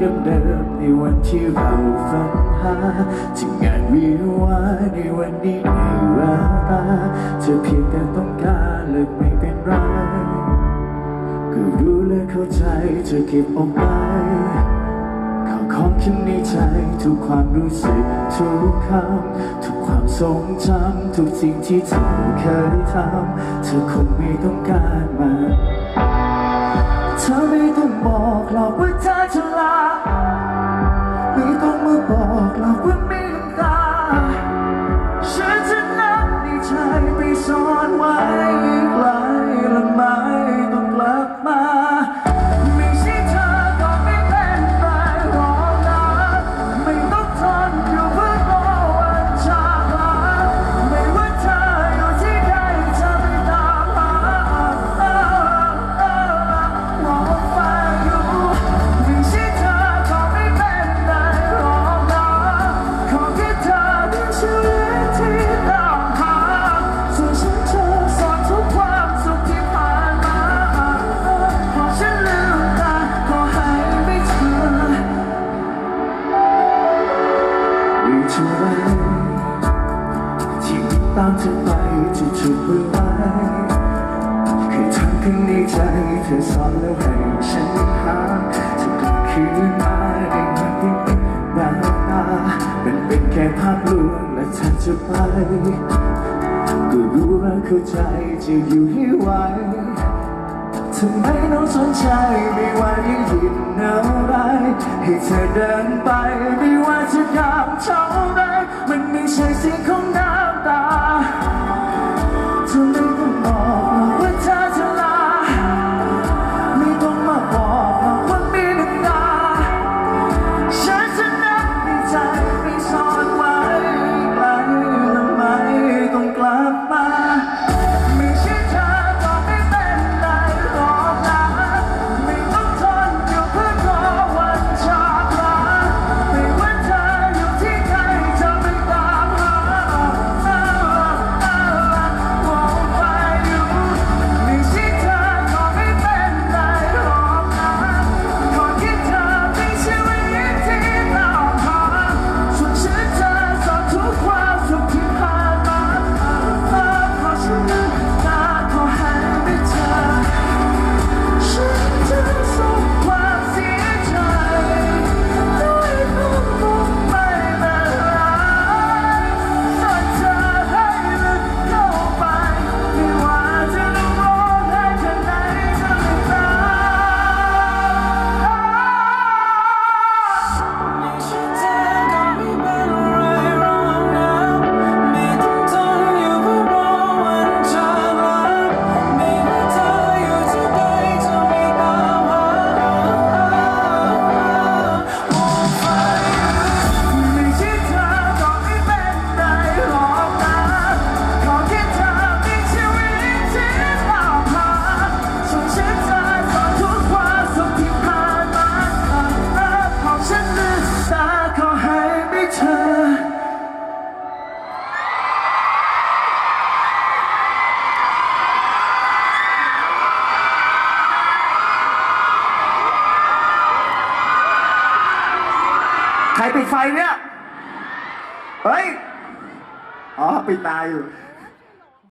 ภาพเดิมๆในวันที่เราฝันหาที่งานวิวาในวันนี้ในแววตาเธอเพียงแต่ต้องการและไม่เป็นไรก็รู้และเข้าใจเธอเก็บเอาไว้เขาของขึ้นในใจทุกความรู้สึกทุกคำทุกความทรงจำทุกสิ่งที่เธอเคยทำเธอคงไม่ต้องการมันเธอไม่ต้อง บอกหลอกว่าเธอจะลาไม่ต้องมาบอกหลอกว่ามีน้ำตาฉันจะนับในใจไปซ่อนไว้ เท่าไรที่ตามเธอไปจะจุดเมื่อไรคือทำขึ้นในใจเธอสอนแล้วให้ฉันหาจะกลับคืนมาในวันที่เป็นแววตามันเป็นแค่ภาพลวงและเธอจะไปก็รู้และเข้าใจจะอยู่ให้ไหวทำไมต้องสนใจไม่ว่ายิ่งยินอะ ให้เธอเดินไปไม่ว่าจะยาวเท่าไรมันไม่ใช่สิ่งของ ใครปิดไฟเนี่ย เฮ้ย อ๋อ ปิดตาอยู่